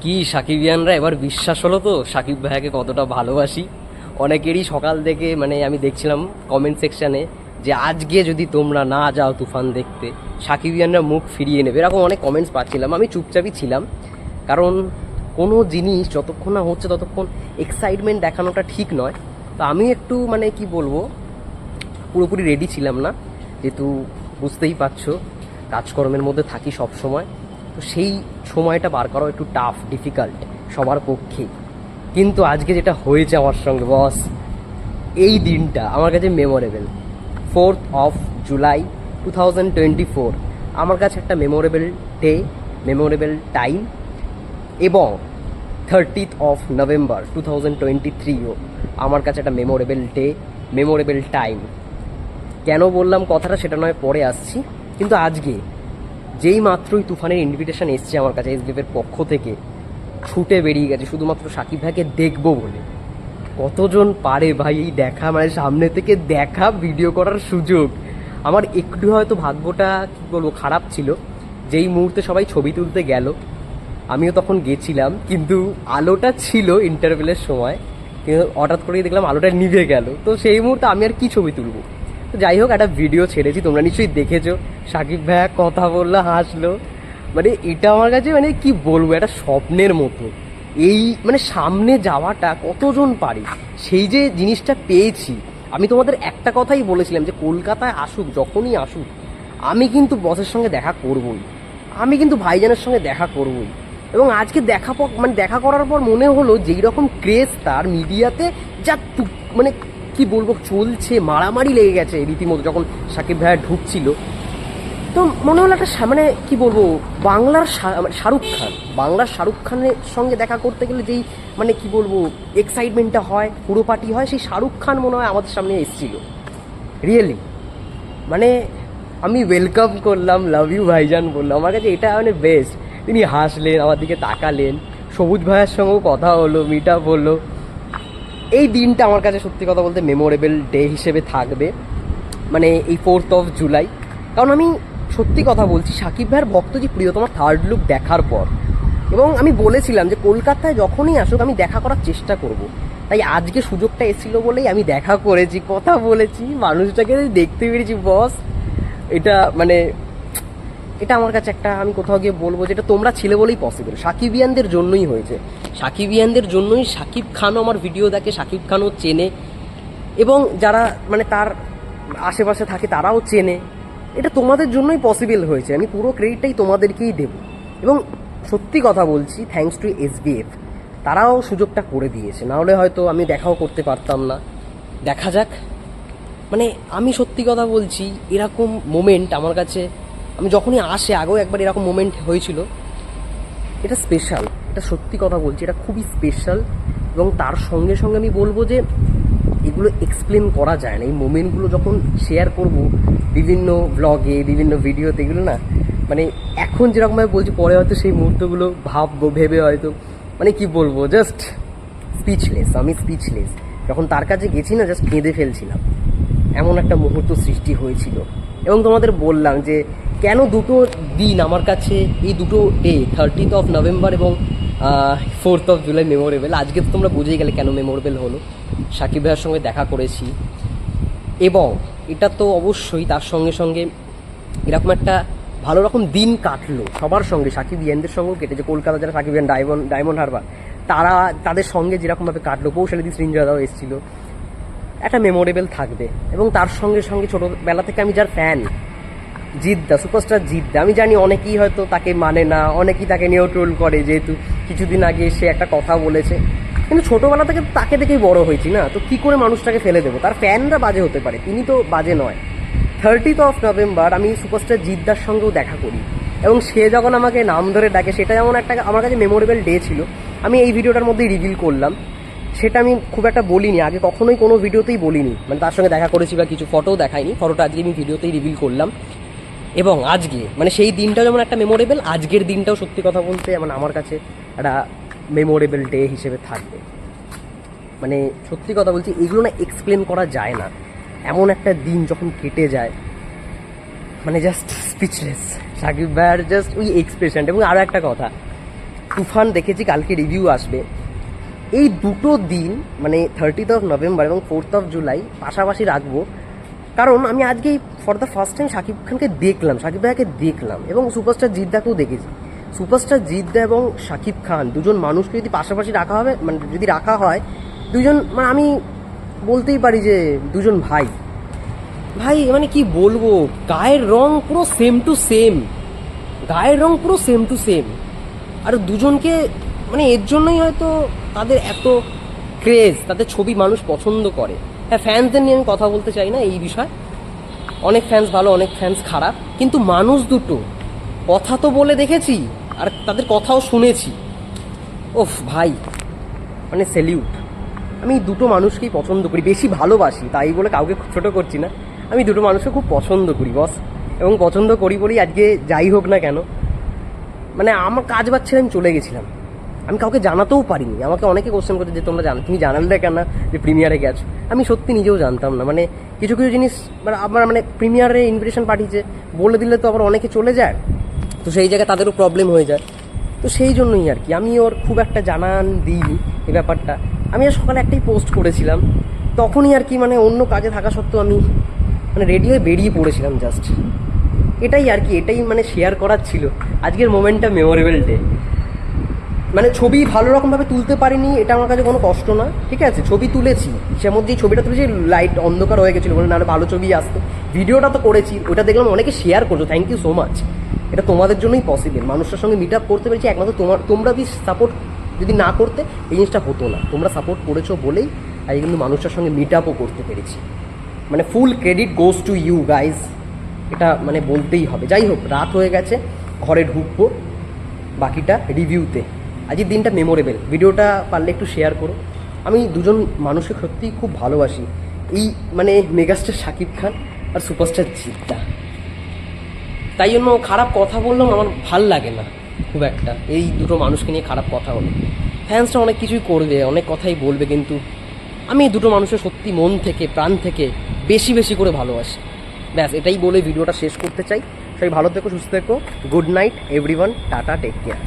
কি সাকিবিয়ানরা এবার বিশ্বাস হলো তো সাকিব ভাইয়াকে কতটা ভালোবাসি। অনেকেরই সকাল থেকে মানে আমি দেখছিলাম কমেন্ট সেকশানে যে আজকে যদি তোমরা না যাও তুফান দেখতে সাকিবিয়ানরা মুখ ফিরিয়ে নেবে। এরকম অনেক কমেন্টস পাচ্ছিলাম। আমি চুপচাপই ছিলাম। কারণ কোনো জিনিস যতক্ষণ না হচ্ছে ততক্ষণ এক্সাইটমেন্ট দেখানোটা ঠিক নয়। তো আমি একটু মানে কি বলব, পুরোপুরি রেডি ছিলাম না। যেহেতু বুঝতেই পারছ, কাজকর্মের মধ্যে থাকি সব সময় তো সেই সময়টা বার করাও একটু টাফ ডিফিকাল্ট সবার পক্ষে কিন্তু আজকে যেটা হয়েছে আমার সঙ্গে বস এই দিনটা আমার কাছে memorable fourth of July two thousand twenty four আমার কাছে একটা মেমোরেবল ডে মেমোরেবল টাইম এবং thirtieth of November two thousand twenty থ্রিও আমার কাছে একটা মেমোরেবল ডে মেমোরেবল টাইম কেন বললাম কথাটা সেটা নয়, পরে আসছি। কিন্তু আজকে যেই মাত্রই তুফানের ইনভিটেশন এসছে আমার কাছে এসবিএফের পক্ষ থেকে, ছুটে বেরিয়ে গেছে, শুধুমাত্র সাকিব ভাইকে দেখব বলে। কতজন পারে ভাই এই দেখা? মানে সামনে থেকে দেখা ভিডিও করার সুযোগ। আমার একটু হয়তো ভাগ্যটা, কী বলব, খারাপ ছিল। যেই মুহূর্তে সবাই ছবি তুলতে গেল, আমিও তখন গেছিলাম, কিন্তু আলোটা ছিল ইন্টারভেলের সময়। কিন্তু হঠাৎ করেই দেখলাম আলোটা নিভে গেল। তো সেই মুহূর্তে আমি আর কি ছবি তুলবো? যাই হোক, একটা ভিডিও ছেড়েছি, তোমরা নিশ্চয়ই দেখেছ। সাকিব ভাইয়া কথা বলল, হাসলো। মানে এটা আমার কাছে মানে কি বলব, একটা স্বপ্নের মতো। এই মানে সামনে যাওয়াটা কতজন পারে? সেই যে জিনিসটা পেয়েছি। আমি তোমাদের একটা কথাই বলেছিলাম যে, কলকাতায় আসুক, যখনই আসুক, আমি কিন্তু বসের সঙ্গে দেখা করবই। আমি কিন্তু ভাইজানের সঙ্গে দেখা করবই। এবং আজকে দেখা মানে দেখা করার পর মনে হলো যেই রকম ক্রেজ তার মিডিয়াতে যা মানে কি বলব, চলছে, মারামারি লেগে গেছে রীতিমতো যখন সাকিব ভাইয়া ঢুকছিল। তো মনে হলো একটা মানে কি বলব, বাংলার মানে শাহরুখ খান, বাংলার শাহরুখ খানের সঙ্গে দেখা করতে গেলে যেই মানে কি বলব এক্সাইটমেন্টটা হয়, পুরো পার্টি হয়, সেই শাহরুখ খান মনে হয় আমাদের সামনে এসেছিল। রিয়েলি মানে আমি ওয়েলকাম করলাম লাভ ইউ ভাইজান বললাম আমার কাছে এটা মানে বেস্ট তিনি হাসলেন, আমার দিকে তাকালেন। সবুজ ভাইয়ের সঙ্গেও কথা হলো মিট আপ হলো। এই দিনটা আমার কাছে সত্যি কথা বলতে মেমোরেবল ডে হিসেবে থাকবে। মানে এই ফোর্থ অফ জুলাই কারণ আমি সত্যি কথা বলছি, সাকিব ভাইয়ের ভক্তজি প্রিয় তোমার থার্ড লুক দেখার পর। এবং আমি বলেছিলাম যে কলকাতায় যখনই আসুক, আমি দেখা করার চেষ্টা করব। তাই আজকে সুযোগটা এসেছিল বলেই আমি দেখা করেছি, কথা বলেছি, মানুষটাকে দেখতে পেরেছি বস এটা মানে এটা আমার কাছে একটা, আমি কোথাও গিয়ে বলব যেটা তোমরা ছিলে বলেই পসিবল সাকিবিয়ানদের জন্যই হয়েছে। সাকিবিয়ানদের জন্যই সাকিব খানও আমার ভিডিও দেখে, সাকিব খানও চেনে। এবং যারা মানে তার আশেপাশে থাকে তারাও চেনে। এটা তোমাদের জন্যই পসিবল হয়েছে। আমি পুরো ক্রেডিটটাই তোমাদেরকেই দেব। এবং সত্যি কথা বলছি থ্যাঙ্কস টু এসবিএফ তারাও সুযোগটা করে দিয়েছে। নাহলে হয়তো আমি দেখাও করতে পারতাম না। দেখা যাক। মানে আমি সত্যি কথা বলছি, এরকম মোমেন্ট আমার কাছে আমি যখনই আসে, আগেও একবার এরকম মোমেন্ট হয়েছিল। এটা স্পেশাল এটা সত্যি কথা বলছি, এটা খুবই স্পেশাল এবং তার সঙ্গে সঙ্গে আমি বলব যে এগুলো এক্সপ্লেন করা যায় না। এই মোমেন্টগুলো যখন শেয়ার করব, বিভিন্ন ব্লগে বিভিন্ন ভিডিওতে এগুলো না মানে এখন যেরকমভাবে বলছি, পরে হয়তো সেই মুহূর্তগুলো ভাববো, ভেবে হয়তো মানে কি বলব জাস্ট স্পিচলেস আমি স্পিচলেস যখন তার কাছে গেছি না জাস্ট কেঁদে ফেলছিলাম। এমন একটা মুহূর্ত সৃষ্টি হয়েছিল। এবং তোমাদের বললাম যে কেন দুটো দিন আমার কাছে এই দুটো ডে থার্টিথ অফ নভেম্বর এবং ফোর্থ অফ জুলাই মেমোরেবল আজকে তো তোমরা বুঝেই গেলে কেন মেমোরেবল হলো। সাকিব ভাইয়ের সঙ্গে দেখা করেছি। এবং এটা তো অবশ্যই তার সঙ্গে সঙ্গে এরকম একটা ভালো রকম দিন কাটলো সবার সঙ্গে। সাকিব ইয়ানদের সঙ্গেও কেটেছে। কলকাতা যারা সাকিব ইয়ান, ডায়মন্ড ডায়মন্ড হারবার, তারা তাদের সঙ্গে যেরকমভাবে কাটলো। কৌশালীদি সৃঞ্জয়দাও এসেছিল। একটা মেমোরেবল থাকবে। এবং তার সঙ্গে সঙ্গে ছোটোবেলা থেকে আমি যার ফ্যান জিদ্দা সুপারস্টার জিদ্দা আমি জানি অনেকেই হয়তো তাকে মানে না, অনেকেই তাকে নিয়েও ট্রোল করে যেহেতু কিছুদিন আগে সে একটা কথা বলেছে। কিন্তু ছোটোবেলা থেকে তাকে দেখেই বড় হয়েছি না, তো কি করে মানুষটাকে ফেলে দেবো? তার ফ্যানরা বাজে হতে পারে, তিনি তো বাজে নয়। থার্টিথ অফ নভেম্বর আমি সুপারস্টার জিদ্দার সঙ্গেও দেখা করি। এবং সে যখন আমাকে নাম ধরে ডাকে, সেটা যেমন একটা আমার কাছে মেমোরেবল ডে ছিল। আমি এই ভিডিওটার মধ্যেই রিভিল করলাম। সেটা আমি খুব একটা বলিনি, আগে কখনোই কোনো ভিডিওতেই বলিনি। মানে তার সঙ্গে দেখা করেছি বা কিছু ফটোও দেখাইনি। ফটোটা আজকে আমি ভিডিওতেই রিভিল করলাম। এবং আজকে মানে সেই দিনটাও যেমন একটা মেমোরেবল আজকের দিনটাও সত্যি কথা বলতে মানে আমার কাছে একটা মেমোরেবল ডে হিসেবে থাকবে। মানে সত্যি কথা বলছি, এগুলো না এক্সপ্লেন করা যায় না। এমন একটা দিন যখন কেটে যায় মানে জাস্ট স্পিচলেস সাকিব ভাইয়ার জাস্ট ওই এক্সপ্রেশন এবং আরও একটা কথা, তুফান দেখেছি, কালকে রিভিউ আসবে। এই দুটো দিন মানে থার্টিথ অফ নভেম্বর এবং ফোর্থ অফ জুলাই পাশাপাশি রাখব। কারণ আমি আজকেই for the first time Shakib খানকে দেখলাম শাকিব ভাইয়াকে দেখলাম এবং সুপারস্টার জিদ্দাকেও দেখেছি। সুপারস্টার জিদ্দা এবং শাকিব খান, দুজন মানুষকে যদি পাশাপাশি রাখা হবে মানে যদি রাখা হয়, দুজন মানে আমি বলতেই পারি যে দুজন ভাই। ভাই মানে কি বলব, গায়ের রং পুরো সেম টু সেম গায়ের রং পুরো সেম টু সেম আর দুজনকে মানে এর জন্যই হয়তো তাদের এত ক্রেজ তাদের ছবি মানুষ পছন্দ করে। হ্যাঁ ফ্যান্সদের নিয়ে আমি কথা বলতে চাই না এই বিষয়। অনেক ফ্যান্স ভালো, অনেক ফ্যান্স খারাপ। কিন্তু মানুষ দুটো, কথা তো বলে দেখেছি, আর তাদের কথাও শুনেছি। ওফ, ভাই মানে সেলিউট আমি দুটো মানুষকেই পছন্দ করি, বেশি ভালোবাসি, তাই বলে কাউকে ছোট করছি না। আমি দুটো মানুষকে খুব পছন্দ করি বস এবং পছন্দ করি বলেই আজকে যাই হোক না কেন মানে আমার কাজ বাচ্চা আমি চলে গেছিলাম। আমি কাউকে জানাতেও পারিনি। আমাকে অনেকে কোশ্চেন করছে যে, তোমরা জানো তুমি জানালে কেন? যে প্রিমিয়ারে গেছো। আমি সত্যি নিজেও জানতাম না। মানে কিছু কিছু জিনিস মানে আমার মানে প্রিমিয়ারে ইনভিটেশন পাঠিয়েছে। বলে দিলে তো আবার অনেকে চলে যায়। তো সেই জায়গায় তাদেরও প্রবলেম হয়ে যায়। তো সেই জন্যই আর কি। আমি ওর খুব একটা জানান দিইনি এই ব্যাপারটা। আমি আর সকালে একটাই পোস্ট করেছিলাম। তখনই আর কি মানে অন্য কাজে থাকা সত্ত্বেও আমি মানে রেডি হয়ে বেরিয়ে পড়েছিলাম জাস্ট এটাই আর কি, এটাই মানে শেয়ার করার ছিল। আজকের মোমেন্টটা মেমোরেবল ডে মানে ছবি ভালো রকমভাবে তুলতে পারিনি, এটা আমার কাছে কোনো কষ্ট না, ঠিক আছে? ছবি তুলেছি, সে মধ্যে ছবিটা তুলেছি লাইট অন্ধকার হয়ে গেছিল বলে না আরও ভালো ছবি আসতো। ভিডিওটা তো করেছি, ওটা দেখলাম অনেকে শেয়ার করছ থ্যাংক ইউ সো মাচ এটা তোমাদের জন্যই পসিবল মানুষের সঙ্গে মিট আপ করতে পেরেছি, একমাত্র তোমার, তোমরা যদি সাপোর্ট যদি না করতে, এই জিনিসটা হতো না। তোমরা সাপোর্ট করেছ বলেই আজ কিন্তু মানুষের সঙ্গে মিট আপও করতে পেরেছি। মানে full credit goes to you guys এটা মানে বলতেই হবে। যাই হোক, রাত হয়ে গেছে, ঘরে ঢুকবো, বাকিটা রিভিউতে আজকের দিনটা মেমোরেবল ভিডিওটা পারলে একটু শেয়ার করো। আমি দুজন মানুষকে সত্যিই খুব ভালোবাসি। এই মানে মেগাস্টার শাকিব খান আর সুপারস্টার জিদ্দা তাই জন্য খারাপ কথা বললাম আমার ভালো লাগে না, খুব একটা। এই দুটো মানুষকে নিয়ে খারাপ কথা হলো ফ্যান্সরা অনেক কিছুই করবে, অনেক কথাই বলবে, কিন্তু আমি দুটো মানুষের সত্যি মন থেকে, প্রাণ থেকে বেশি বেশি করে ভালোবাসি। ব্যাস, এটাই বলে ভিডিওটা শেষ করতে চাই। সবাই ভালো থেকো, সুস্থ থেকো। Good night everyone tata take care